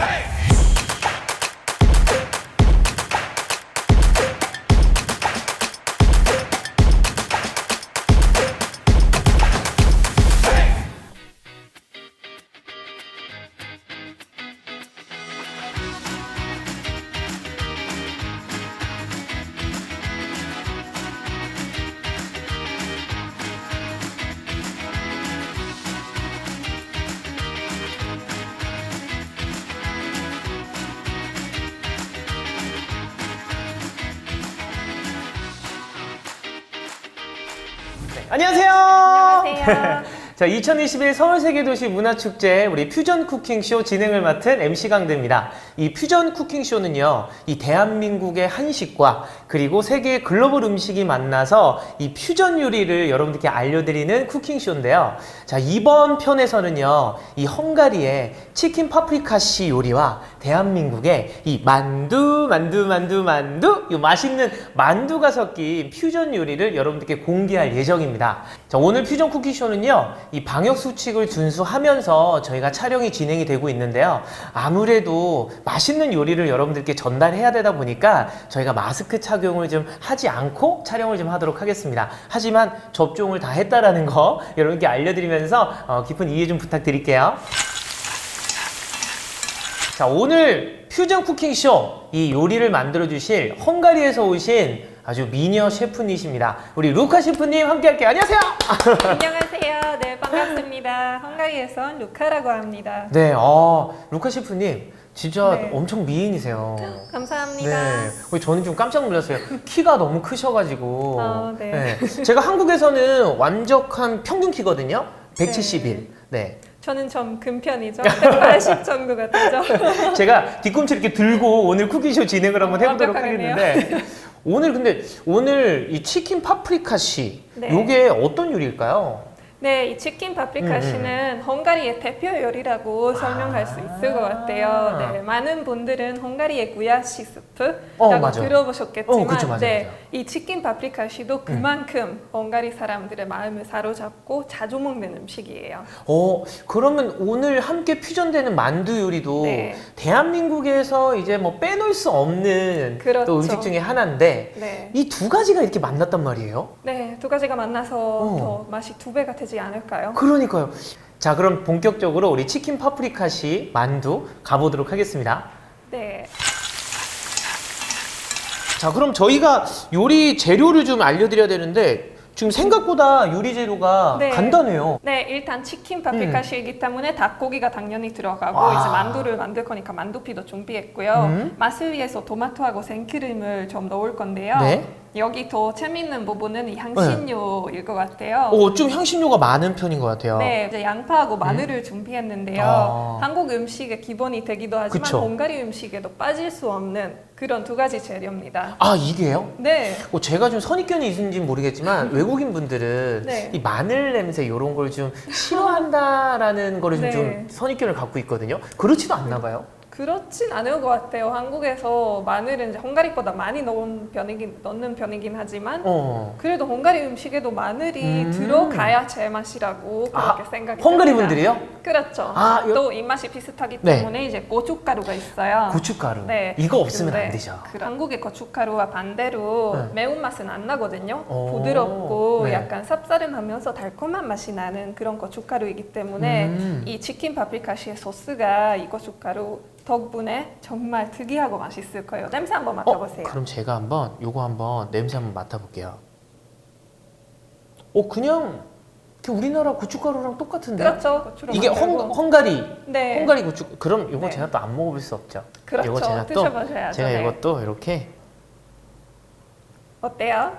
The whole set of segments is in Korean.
네, 안녕하세요. 자, 2021 서울세계도시 문화축제 우리 퓨전 쿠킹쇼 진행을 맡은 MC 강대입니다. 이 퓨전 쿠킹쇼는요, 이 대한민국의 한식과 그리고 세계의 글로벌 음식이 만나서 이 퓨전 요리를 여러분들께 알려드리는 쿠킹쇼인데요. 자, 이번 편에서는요, 이 헝가리의 치킨 파프리카시 요리와 대한민국의 이 만두, 만두, 만두, 만두, 이 맛있는 만두가 섞인 퓨전 요리를 여러분들께 공개할 예정입니다. 자, 오늘 퓨전 쿠키쇼는요, 이 방역 수칙을 준수하면서 저희가 촬영이 진행이 되고 있는데요. 아무래도 맛있는 요리를 여러분들께 전달해야 되다 보니까 저희가 마스크 착용 을 좀 하지 않고 촬영을 좀 하도록 하겠습니다. 하지만 접종을 다 했다라는 거 여러분께 알려드리면서 어, 깊은 이해 좀 부탁드릴게요. 자, 오늘 퓨전 쿠킹쇼 이 요리를 만들어 주실 헝가리에서 오신 아주 미녀 셰프님이십니다. 우리 루카 셰프님 함께 할게요. 안녕하세요. 안녕하세요. 네, 반갑습니다. 헝가리에선 루카라고 합니다. 네, 어, 루카 셰프님 진짜 네. 엄청 미인이세요. 감사합니다. 네, 우리 저는 좀 깜짝 놀랐어요. 키가 너무 크셔가지고. 아, 네. 제가 한국에서는 완벽한 평균 키거든요. 171. 네. 저는 좀 금편이죠. 180 정도가 되죠. 제가 뒤꿈치 이렇게 들고 오늘 쿠키쇼 진행을 한번 해보도록 완벽하겠네요. 하겠는데 오늘 근데 오늘 이 치킨 파프리카시 네. 요게 어떤 요리일까요? 네, 이 치킨 음, 파프리카시는 헝가리의 대표 요리라고 설명할 수 있을 것 같아요. 네, 많은 분들은 헝가리의 구야시 스프라고 어, 맞아. 들어보셨겠지만, 어, 그쵸, 맞아요, 네, 맞아요. 이 치킨 파프리카시도 그만큼 헝가리 사람들의 마음을 사로잡고 자주 먹는 음식이에요. 어 그러면 오늘 함께 퓨전되는 만두 요리도 네. 대한민국에서 이제 뭐 빼놓을 수 없는 그렇죠. 또 음식 중에 하나인데 네. 이 두 가지가 이렇게 만났단 말이에요. 네, 두 가지가 만나서 어. 더 맛이 두 배가 되지 않을까요? 그러니까요. 자 그럼 본격적으로 우리 치킨 파프리카시 만두 가보도록 하겠습니다. 네, 자, 그럼 저희가 요리 재료를 좀 알려드려야 되는데 지금 생각보다 요리 재료가 네. 간단해요. 네, 일단 치킨 파프리카시이기 때문에 닭고기가 당연히 들어가고 음. 와. 이제 만두를 만들 거니까 만두피도 준비했고요. 음. 맛을 위해서 토마토하고 생크림을 좀 넣을 건데요. 네. 여기 더 재밌는 부분은 이 향신료일 것 같아요. 어, 좀 향신료가 많은 편인 것 같아요. 네, 이제 양파하고 마늘을 준비했는데요. 아. 한국 음식의 기본이 되기도 하지만 그쵸. 헝가리 음식에도 빠질 수 없는 그런 두 가지 재료입니다. 아, 이게요? 네, 어, 제가 좀 선입견이 있는지 모르겠지만 외국인 분들은 네. 이 마늘 냄새 이런 걸 좀 싫어한다라는 거를 좀, 네. 좀 선입견을 갖고 있거든요. 그렇지도 않나 봐요. 그렇진 않을 것 같아요. 한국에서 마늘은 이제 헝가리보다 많이 넣은 편이긴, 넣는 편이긴 하지만 어. 그래도 헝가리 음식에도 마늘이 음. 들어가야 제맛이라고 아, 그렇게 생각이 헝가리 듭니다. 분들이요? 그렇죠. 아, 요- 또 입맛이 비슷하기 네. 때문에 이제 고춧가루가 있어요. 고춧가루. 네. 이거 없으면 근데 안 되죠. 그 한국의 고춧가루와 반대로 네. 매운맛은 안 나거든요. 오, 부드럽고 네. 약간 쌉싸름하면서 달콤한 맛이 나는 그런 고춧가루이기 때문에 음. 이 치킨 파프리카시의 소스가 이 고춧가루 덕분에 정말 특이하고 맛있을 거예요. 냄새 한번 어, 맡아보세요. 그럼 제가 한번 요거 한번 냄새 한번 맡아볼게요. 어, 그냥 그냥 우리나라 고춧가루랑 똑같은데? 그렇죠. 고추로 이게 만들고. 헝, 헝가리 네. 헝가리 고추 그럼 요거 네. 제가 또 안 먹어볼 수 없죠. 그렇죠. 요거 제가 또 드셔보셔야죠. 제가 네. 이것도 이렇게 어때요?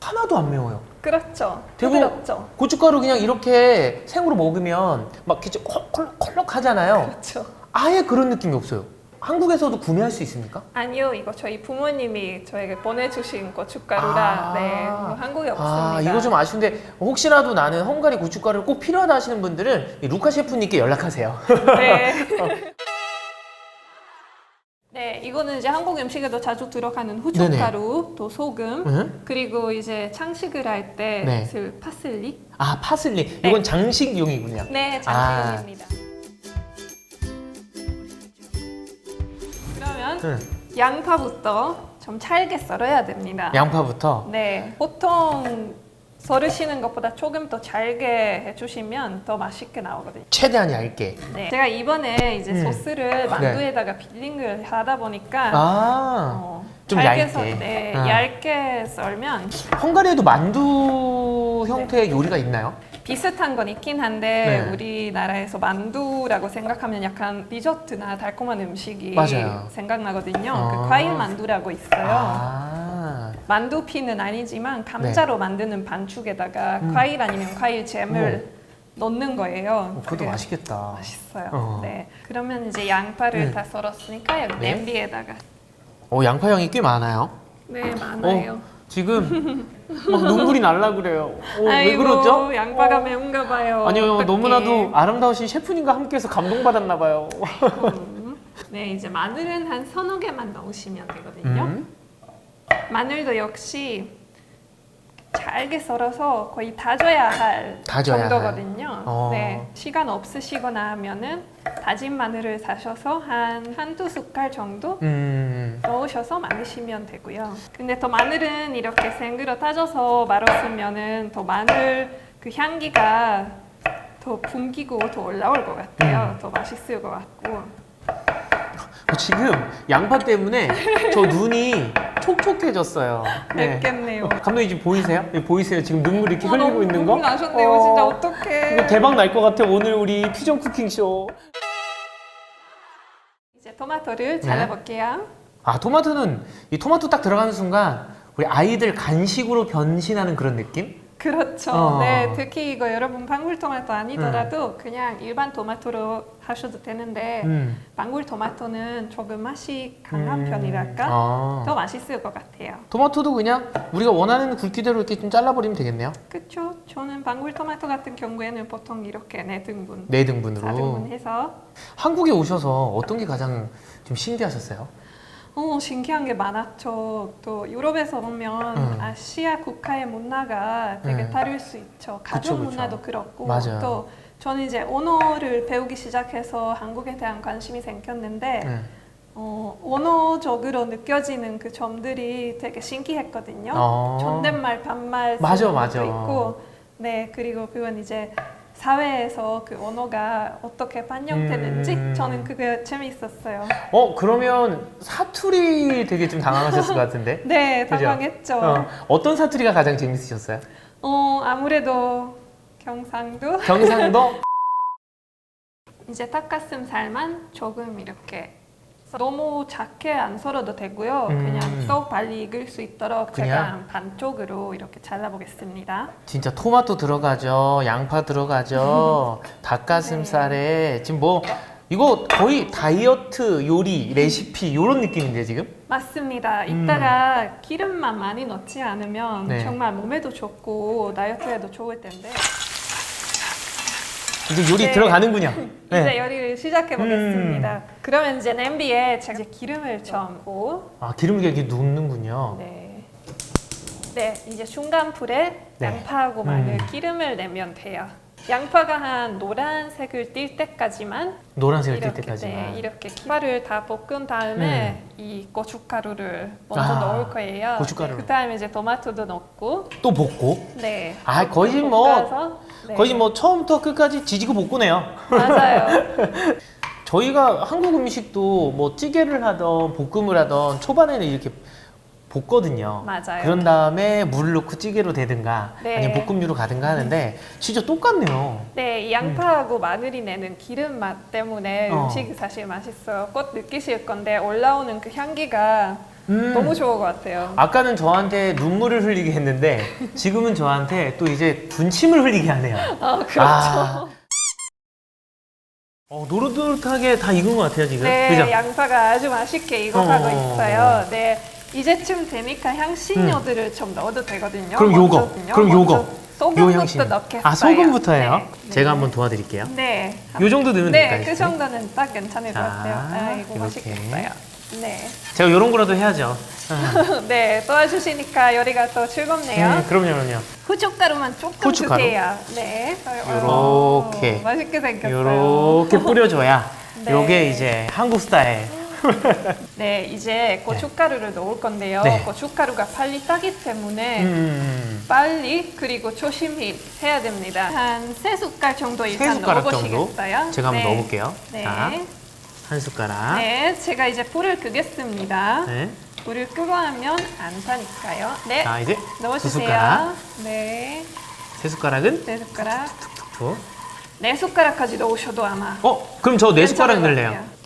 하나도 안 매워요. 그렇죠. 부드럽죠. 고춧가루 그냥 이렇게 생으로 먹으면 막 이렇게 콜록콜록 하잖아요. 그렇죠. 아예 그런 느낌이 없어요. 한국에서도 구매할 수 있습니까? 아니요, 이거 저희 부모님이 저에게 보내주신 고춧가루라 아. 네, 뭐 한국에 없습니다. 아, 이거 좀 아쉬운데 혹시라도 나는 헝가리 고춧가루를 꼭 필요하다 하시는 분들은 이 루카 셰프님께 연락하세요. 네. 네, 이거는 이제 한국 음식에도 자주 들어가는 후춧가루, 또 소금, 응? 그리고 이제 장식을 할 때 네. 쓸 파슬리. 아 파슬리 네. 이건 장식용이군요. 네, 장식입니다. 양파부터 좀 잘게 썰어야 됩니다. 양파부터. 네, 보통 썰으시는 것보다 조금 더 잘게 해주시면 더 맛있게 나오거든요. 최대한 얇게. 네. 제가 이번에 이제 음. 소스를 만두에다가 빌링을 하다 보니까 아. 어, 좀 잘게 얇게. 썰, 네, 아. 얇게 썰면 헝가리에도 만두 형태의 요리가 있나요? 비슷한 건 있긴 한데 네. 우리나라에서 만두라고 생각하면 약간 디저트나 달콤한 음식이 맞아요. 생각나거든요. 아. 그 과일 만두라고 있어요. 아. 만두피는 아니지만 감자로 만드는 반죽에다가 네. 음. 과일 아니면 과일 잼을 넣는 거예요. 어, 그것도 그게 맛있겠다. 맛있어요. 어. 네. 그러면 이제 양파를 네. 다 썰었으니까 여기 네. 냄비에다가 어, 양파 향이 꽤 많아요. 네 많아요. 어, 지금 막 눈물이 날라 그래요. 어, 왜 아이고, 그러죠? 양파가 어. 매운가 봐요. 아니요, 어떡해. 너무나도 아름다우신 셰프님과 함께해서 감동받았나 봐요. 음. 네, 이제 마늘은 한 서너 개만 넣으시면 되거든요. 음. 마늘도 역시 잘게 썰어서 거의 다져야 할 다져야 정도거든요. 어. 네, 시간 없으시거나 하면은 다진 마늘을 사셔서 한 한두 숟갈 정도 음. 넣으셔서 만드시면 되고요. 근데 더 마늘은 이렇게 생으로 따져서 말았으면은 더 마늘 그 향기가 더 풍기고 더 올라올 것 같아요. 음. 더 맛있을 것 같고. 어, 지금 양파 때문에 저 눈이 촉촉해졌어요. 맵겠네요. 어, 감독님 지금 보이세요? 예, 보이세요? 지금 눈물 이렇게 어, 흘리고 너무 있는 거? 눈물 나셨네요. 어, 진짜 어떡해. 이거 대박 날 것 같아. 오늘 우리 퓨전 쿠킹 쇼. 이제 토마토를 잘라볼게요. 아 토마토는 이 토마토 딱 들어가는 순간 우리 아이들 간식으로 변신하는 그런 느낌? 그렇죠. 어. 네, 특히 이거 여러분 방울토마토 아니더라도 그냥 일반 토마토로 하셔도 되는데 음. 방울토마토는 조금 맛이 강한 음. 편이랄까 아. 더 맛있을 것 같아요. 토마토도 그냥 우리가 원하는 굵기대로 이렇게 좀 잘라버리면 되겠네요. 그렇죠. 저는 방울토마토 같은 경우에는 보통 이렇게 네 등분, 네 등분으로. 4등분 해서 한국에 오셔서 어떤 게 가장 좀 신기하셨어요? 어, 신기한 게 많았죠. 또 유럽에서 오면 음. 아시아 국가의 문화가 되게 음. 다를 수 있죠. 가족 그쵸, 그쵸. 문화도 그렇고 맞아요. 또 저는 이제 언어를 배우기 시작해서 한국에 대한 관심이 생겼는데 음. 어, 언어적으로 느껴지는 그 점들이 되게 신기했거든요. 어. 존댓말, 반말 맞아, 맞아. 있고, 네 그리고 그건 이제 사회에서 그 언어가 어떻게 반영되는지 음. 저는 그게 재미있었어요. 어 그러면 사투리 되게 좀 당황하셨을 것 같은데. 네, 그죠? 당황했죠. 어, 어떤 사투리가 가장 재밌으셨어요? 어, 아무래도 경상도 경상도? 이제 닭가슴살만 조금 이렇게 너무 작게 안 썰어도 되고요. 음. 그냥 쏙 빨리 익을 수 있도록 그냥? 제가 반쪽으로 이렇게 잘라보겠습니다. 진짜 토마토 들어가죠, 양파 들어가죠, 닭가슴살에 지금 뭐 이거 거의 다이어트 요리 레시피 이런 느낌인데 지금? 맞습니다. 음. 이따가 기름만 많이 넣지 않으면 네. 정말 몸에도 좋고 다이어트에도 좋을 텐데 이제 요리 네. 들어가는군요. 이제 네. 요리를 시작해 보겠습니다. 그러면 이제 냄비에 제가 이제 기름을 넣고 아 기름을 이렇게 넣는군요. 네. 네, 이제 중간 불에 네. 양파하고 마늘 음. 기름을 내면 돼요. 양파가 한 노란색을 띌 때까지만 노란색을 띌 이렇게 때까지만. 음. 네, 이렇게 양파를 다 볶은 다음에 이 고춧가루를 먼저 아, 넣을 거예요. 고춧가루. 그 다음에 이제 토마토도 넣고 또 볶고. 네. 아 거의 뭐 볶아서, 네. 거의 뭐 처음부터 끝까지 지지고 볶고네요. 맞아요. 저희가 한국 음식도 뭐 찌개를 하던 볶음을 하던 초반에는 이렇게 볶거든요. 맞아요. 그런 다음에 물을 넣고 찌개로 되든가 네. 아니면 볶음류로 가든가 하는데 진짜 똑같네요. 네, 이 양파하고 마늘이 내는 기름 맛 때문에 어. 음식이 사실 맛있어요. 곧 느끼실 건데 올라오는 그 향기가 음. 너무 좋은 것 같아요. 아까는 저한테 눈물을 흘리게 했는데 지금은 저한테 또 이제 분침을 흘리게 하네요. 아, 그렇죠. 아. 어, 노릇노릇하게 다 익은 것 같아요 지금. 네, 그죠? 양파가 아주 맛있게 익어가고 어. 있어요. 네, 이제쯤 되니까 향신료들을 좀 넣어도 되거든요. 음. 그럼 요거, 먼저는요. 그럼 요거, 먼저 소금부터 요 향신. 넣겠어요. 아 소금부터예요? 네. 제가 네. 한번 도와드릴게요. 네. 요 정도 넣으면 네, 될까요? 그 정도는 딱 괜찮을 것 자, 같아요. 아이고 이렇게. 맛있겠어요. 네, 제가 이런 거라도 해야죠. 네 도와주시니까 요리가 또 즐겁네요. 음, 그럼요, 그럼요. 후춧가루만 조금 후춧가루? 주세요. 네. 요렇게. 오, 맛있게 생겼어요. 요렇게 뿌려줘야 네. 요게 이제 한국 스타일 네, 이제 고춧가루를 넣을 건데요. 네. 고춧가루가 빨리 따기 때문에 음, 빨리 그리고 조심히 해야 됩니다. 한 세 숟갈 정도 세 일단 숟가락 정도? 넣어보시겠어요? 제가 한번 네. 넣어볼게요. 네. 자, 한 숟가락. 네, 제가 이제 불을 끄겠습니다. 네. 불을 끄고 하면 안 타니까요. 네, 자, 이제 두 넣어주세요. 숟가락. 네, 세 숟가락은 네 숟가락. 툭툭. 네 숟가락까지 넣으셔도 아마 어, 그럼 저네 숟가락 것 넣을래요. 같아요.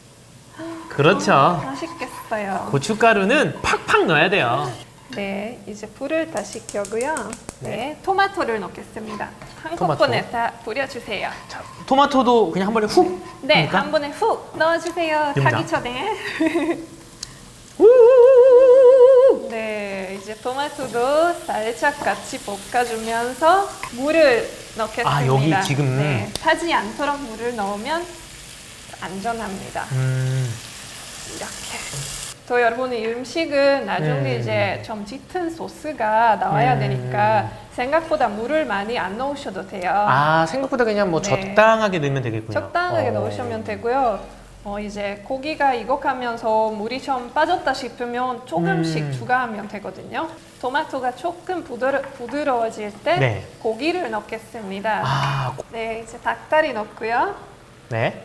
그렇죠. 맛있겠어요. 고춧가루는 팍팍 넣어야 돼요. 네, 이제 불을 다시 켜고요. 네, 토마토를 넣겠습니다. 토마토. 한꺼번에 다 뿌려주세요. 자, 토마토도 그냥 한 번에 훅. 네, 합니까? 한 번에 훅 넣어주세요. 타기 전에. 우우우우우우. 네, 이제 토마토도 살짝 같이 볶아주면서 물을 넣겠습니다. 아, 여기 지금. 네, 타지 않도록 물을 넣으면 안전합니다. 음, 이렇게. 또 여러분 이 음식은 나중에 음. 이제 좀 짙은 소스가 나와야 음. 되니까 생각보다 물을 많이 안 넣으셔도 돼요. 아, 생각보다 그냥 뭐 네. 적당하게 넣으면 되겠군요. 적당하게 어. 넣으시면 되고요. 어, 이제 고기가 익어가면서 물이 좀 빠졌다 싶으면 조금씩 음. 추가하면 되거든요. 토마토가 조금 부드러, 부드러워질 때 네. 고기를 넣겠습니다. 아, 고- 네, 이제 닭다리 넣고요. 네.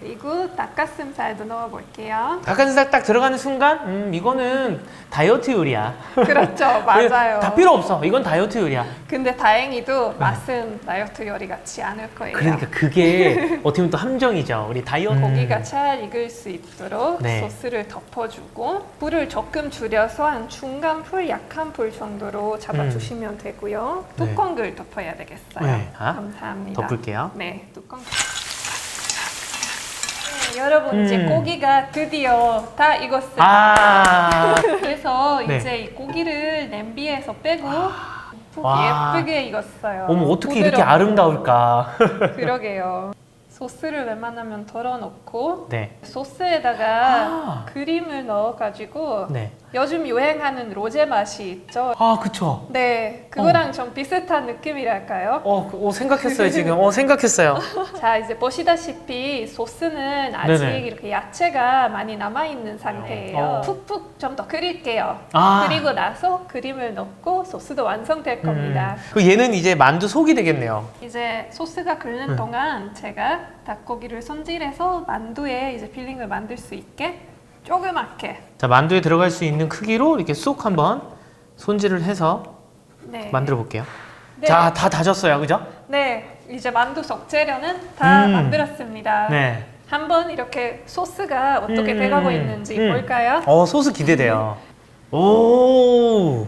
그리고 닭가슴살도 넣어볼게요. 닭가슴살 딱 들어가는 순간, 음, 이거는 다이어트 요리야. 그렇죠, 맞아요. 다 필요 없어. 이건 다이어트 요리야. 근데 다행히도 맛은 다이어트 요리 같지 않을 거예요. 그러니까 그게 어떻게 보면 또 함정이죠. 우리 다이어트. 고기가 잘 익을 수 있도록 네. 소스를 덮어주고 불을 조금 줄여서 한 중간 불, 약한 불 정도로 잡아주시면 되고요. 네. 뚜껑을 덮어야 되겠어요. 네. 아, 감사합니다. 덮을게요. 네, 뚜껑. 네, 여러분 이제 음. 고기가 드디어 다 익었습니다. 아, 그래서 네. 이제 이 고기를 냄비에서 빼고 푹 와. 예쁘게 익었어요. 어머, 어떻게 이렇게 부드럽고. 아름다울까. 그러게요. 소스를 웬만하면 덜어놓고 네. 소스에다가 아. 크림을 넣어가지고 네. 요즘 유행하는 로제 맛이 있죠. 아, 그쵸. 네, 그거랑 좀 비슷한 느낌이랄까요? 어, 그- 어, 생각했어요, 지금. 어, 생각했어요. 자, 이제 보시다시피 소스는 아직 네네. 이렇게 야채가 많이 남아있는 상태예요. 어. 푹푹 좀 더 끓일게요. 아. 그리고 나서 크림을 넣고 소스도 완성될 겁니다. 음, 그 얘는 이제 만두 속이 되겠네요. 이제 소스가 끓는 네. 동안 제가 닭고기를 손질해서 만두에 이제 필링을 만들 수 있게 조그맣게 자, 만두에 들어갈 수 있는 크기로 이렇게 쏙 한번 손질을 해서 네. 만들어 볼게요. 네. 자, 다 다졌어요. 그죠? 네, 이제 만두 속 재료는 다 음. 만들었습니다. 네. 한번 이렇게 소스가 어떻게 음, 돼가고 음, 있는지 음. 볼까요? 어, 소스 기대돼요. 오.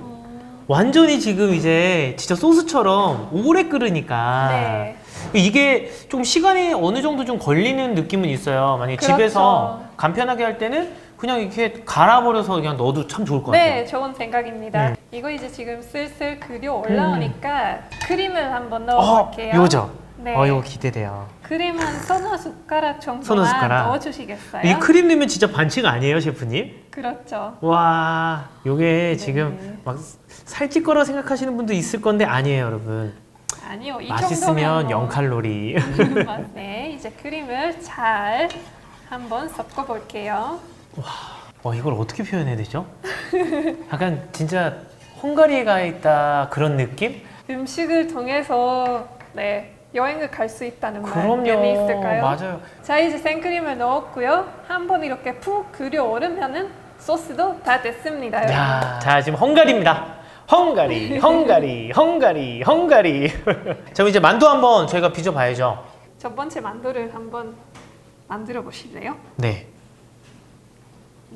완전히 지금 이제 진짜 소스처럼 오래 끓으니까 네. 이게 좀 시간이 어느 정도 좀 걸리는 느낌은 있어요. 만약에 그렇죠. 집에서 간편하게 할 때는 그냥 이렇게 갈아버려서 그냥 넣어도 참 좋을 것 같아요. 네, 좋은 생각입니다. 음. 이거 이제 지금 슬슬 그려 올라오니까 크림을 한번 어, 넣어볼게요. 이거죠? 네. 어, 이거 기대돼요. 크림 한 서너 숟가락 정도만 서너 숟가락. 넣어주시겠어요? 이 크림 넣으면 진짜 반칙 아니에요, 셰프님? 그렇죠. 와, 요게 네. 지금 막 살찔 거라 생각하시는 분도 있을 건데 아니에요, 여러분. 아니요, 이 맛있으면 정도면 0칼로리. 네, 이제 크림을 잘 한번 섞어 볼게요. 와, 이걸 어떻게 표현해야 되죠? 약간 진짜 헝가리에 가 있다 그런 느낌? 음식을 통해서 네 여행을 갈 수 있다는 그럼요. 있을까요? 맞아요. 자 이제 생크림을 넣었고요. 한번 이렇게 푹 그려 오르면은 소스도 다 됐습니다. 여러분. 야, 자 지금 헝가리입니다. 헝가리, 헝가리, 헝가리, 헝가리. 자, 그럼 이제 만두 한번 저희가 빚어봐야죠. 첫 번째 만두를 한번 만들어 보실래요? 네.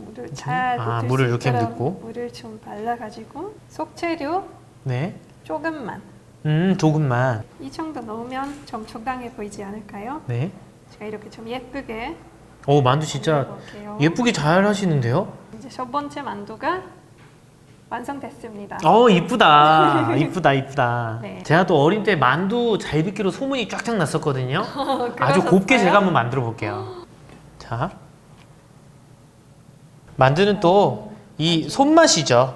물을 잘 아, 물을 수 이렇게 넣고. 물을 좀 발라가지고 속재료 네. 조금만 음, 조금만. 이 정도 넣으면 좀 적당해 보이지 않을까요? 네. 제가 이렇게 좀 예쁘게 오, 만두 진짜 만들어볼게요. 예쁘게 잘 하시는데요? 이제 첫 번째 만두가 완성됐습니다. 어, 이쁘다. 이쁘다, 이쁘다. 네. 제가 또 어린 때 만두 잘 빚기로 소문이 쫙쫙 났었거든요. 아주 곱게 그러셨어요? 제가 한번 만들어 볼게요. 자. 만두는 또 이 손맛이죠.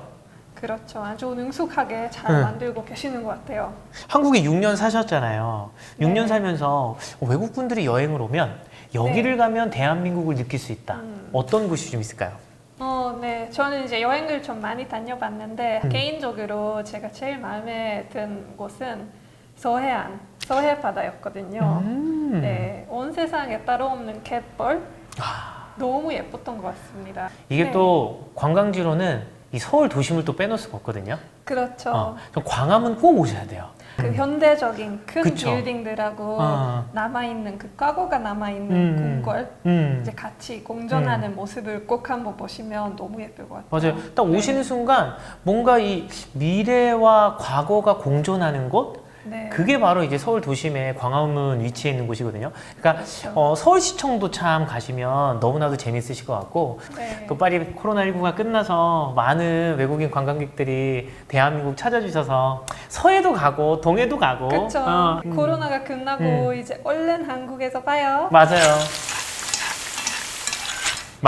그렇죠. 아주 능숙하게 잘 네. 만들고 계시는 것 같아요. 한국에 6년 사셨잖아요. 6년 네. 살면서 외국 분들이 여행을 오면 여기를 가면 대한민국을 느낄 수 있다. 음. 어떤 곳이 좀 있을까요? 어, 네. 저는 이제 여행을 좀 많이 다녀봤는데 음. 개인적으로 제가 제일 마음에 든 곳은 서해안, 서해 바다였거든요. 음. 네, 온 세상에 따로 없는 갯벌 아, 너무 예뻤던 것 같습니다. 이게 네. 또 관광지로는 이 서울 도심을 또 빼놓을 수가 없거든요. 그렇죠. 어, 그럼 광화문 꼭 오셔야 돼요. 그 현대적인 큰 그쵸. 빌딩들하고 어. 남아 있는 그 과거가 남아 있는 음. 궁궐 음. 이제 같이 공존하는 모습을 꼭 한번 보시면 너무 예쁠 것 같아요. 맞아요. 딱 오시는 순간 뭔가 이 미래와 과거가 공존하는 곳? 네. 그게 바로 이제 서울 도심의 광화문 위치해 있는 곳이거든요. 그러니까 그렇죠. 어, 서울시청도 참 가시면 너무나도 재밌으실 것 같고 네. 또 빨리 코로나19가 끝나서 많은 외국인 관광객들이 대한민국 찾아주셔서 서해도 가고 동해도 가고 그렇죠. 어, 음. 코로나가 끝나고 이제 얼른 한국에서 봐요. 맞아요.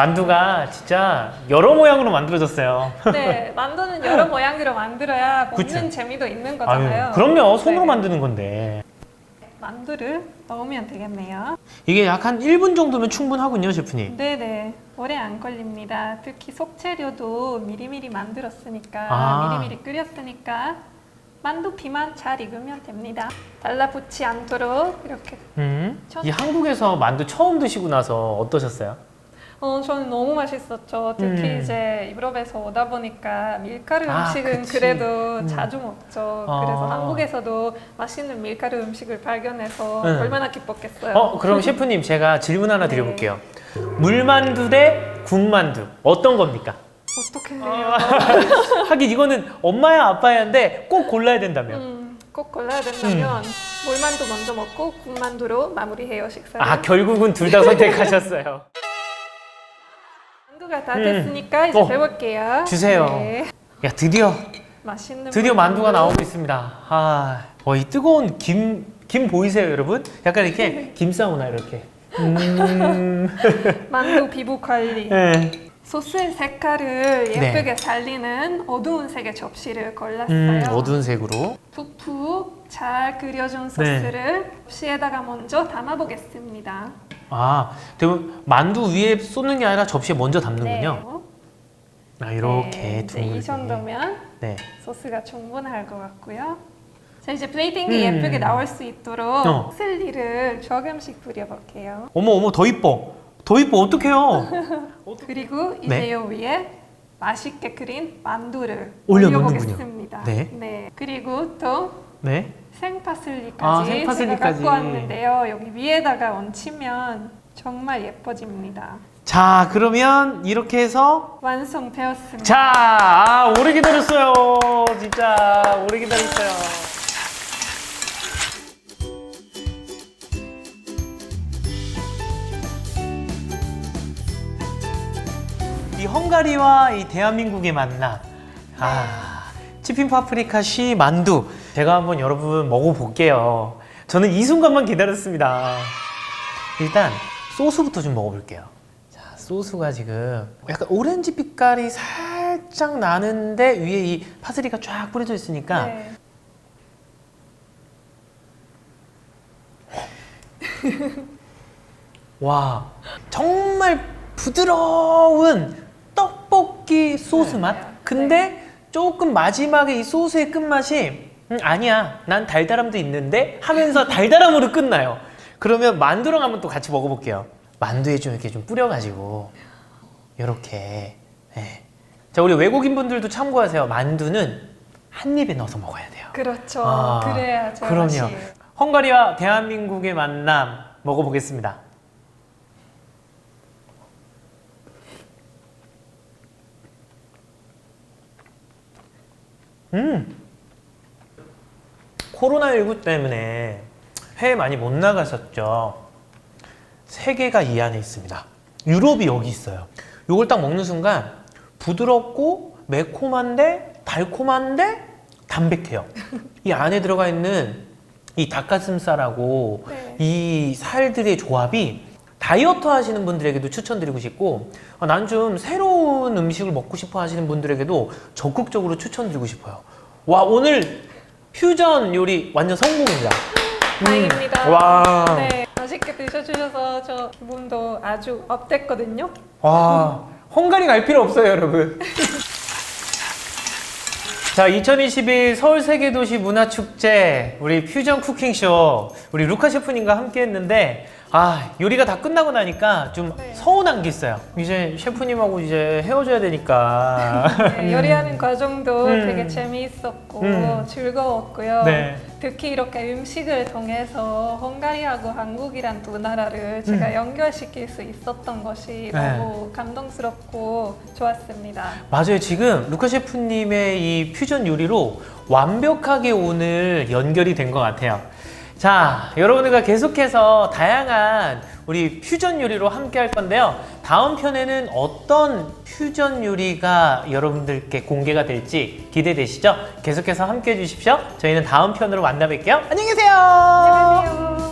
만두가 진짜 여러 모양으로 만들어졌어요. 네, 만두는 여러 모양으로 만들어야 먹는 그쵸. 재미도 있는 거잖아요. 아유, 그럼요. 손으로 네. 만드는 건데. 만두를 넣으면 되겠네요. 이게 약 한 1분 정도면 충분하군요, 셰프님. 네네, 오래 안 걸립니다. 특히 속재료도 미리미리 만들었으니까, 아. 미리미리 끓였으니까 만두피만 잘 익으면 됩니다. 달라붙지 않도록 이렇게. 음. 첫- 이 한국에서 만두 처음 드시고 나서 어떠셨어요? 어, 저는 너무 맛있었죠. 특히 음. 이제 유럽에서 오다 보니까 밀가루 아, 음식은 그치. 그래도 음. 자주 먹죠. 아. 그래서 한국에서도 맛있는 밀가루 음식을 발견해서 음. 얼마나 기뻤겠어요. 어, 그럼 셰프님 제가 질문 하나 네. 드려볼게요. 물만두 대 군만두 어떤 겁니까? 어떻게 아. 해요? 하긴 이거는 엄마야 아빠야인데 꼭 골라야 된다면. 음, 꼭 골라야 된다면 물만두 먼저 먹고 군만두로 마무리해요 식사를. 아 결국은 둘 다 선택하셨어요. 만두가 다 음. 됐으니까 이제 어, 배울게요. 주세요. 네. 야 드디어 맛있는 드디어. 만두가 나오고 있습니다. 아, 와, 이 뜨거운 김, 김 보이세요, 여러분? 약간 이렇게 김 사우나 이렇게. 음, 만두 피부 관리. 네. 소스의 색깔을 예쁘게 살리는 어두운 색의 접시를 골랐어요. 음, 어두운 색으로. 푹푹 잘 끓여준 소스를 접시에다가 먼저 담아보겠습니다. 아, 대부분 만두 위에 쏟는 게 아니라 접시에 먼저 담는군요. 아, 이렇게 네, 둥글게. 이 정도면 네. 소스가 충분할 것 같고요. 자 이제 플레이팅이 음. 예쁘게 나올 수 있도록 어. 슬리를 조금씩 뿌려볼게요. 어머, 어머, 더 이뻐. 더 이뻐, 어떡해요? 그리고 이제 네. 요 위에 맛있게 끓인 만두를 올려놓는군요. 올려보겠습니다. 네. 그리고 또 네. 생파슬리까지, 아, 제가 생파슬리까지. 갖고 왔는데요. 여기 위에다가 얹히면 정말 예뻐집니다. 자, 그러면 이렇게 해서. 완성되었습니다. 자, 아, 오래 기다렸어요. 진짜, 오래 기다렸어요. 이 헝가리와 이 대한민국의 만남. 아, 치킨 파프리카 시 만두. 제가 한번 여러분 먹어볼게요. 저는 이 순간만 기다렸습니다. 일단 소스부터 좀 먹어볼게요. 자, 소스가 지금 약간 오렌지 빛깔이 살짝 나는데 위에 이 파슬리가 쫙 뿌려져 있으니까 네. 와 정말 부드러운 떡볶이 소스 맛. 맞아요. 근데 조금 마지막에 이 소스의 끝맛이 음, 아니야 난 달달함도 있는데 하면서 달달함으로 끝나요. 그러면 만두랑 한번 또 같이 먹어볼게요. 만두에 좀 이렇게 좀 뿌려가지고 이렇게. 네. 자 우리 외국인 분들도 참고하세요. 만두는 한 입에 넣어서 먹어야 돼요. 그렇죠. 아, 그래야 제맛이 그럼요. 헝가리와 대한민국의 만남 먹어보겠습니다. 음. 코로나19 때문에 해외 많이 못 나가셨죠. 세계가 이 안에 있습니다. 유럽이 여기 있어요. 요걸 딱 먹는 순간 부드럽고 매콤한데 달콤한데 담백해요. 이 안에 들어가 있는 이 닭가슴살하고 네. 이 살들의 조합이 다이어트 하시는 분들에게도 추천드리고 싶고 아, 난좀 새로운 음식을 먹고 싶어 하시는 분들에게도 적극적으로 추천드리고 싶어요. 와 오늘 퓨전 요리 완전 성공입니다. 음, 다행입니다. 와. 네, 맛있게 드셔주셔서 저 기분도 아주 업됐거든요. 와, 헝가리 갈 필요 없어요, 여러분. 자, 2021 서울 세계도시 문화축제 우리 퓨전 쿠킹쇼 우리 루카 셰프님과 함께 했는데 아, 요리가 다 끝나고 나니까 좀 네. 서운한 게 있어요. 이제 셰프님하고 이제 헤어져야 되니까. 네, 요리하는 과정도 음. 되게 재미있었고 음. 즐거웠고요. 네. 특히 이렇게 음식을 통해서 헝가리하고 한국이란 두 나라를 제가 연결시킬 수 있었던 것이 음. 네. 너무 감동스럽고 좋았습니다. 맞아요. 지금 루카 셰프님의 이 퓨전 요리로 완벽하게 오늘 연결이 된 것 같아요. 자, 여러분들과 계속해서 다양한 우리 퓨전 요리로 함께 할 건데요. 다음 편에는 어떤 퓨전 요리가 여러분들께 공개가 될지 기대되시죠? 계속해서 함께 해주십시오. 저희는 다음 편으로 만나 뵐게요. 안녕히 계세요. 안녕히 계세요.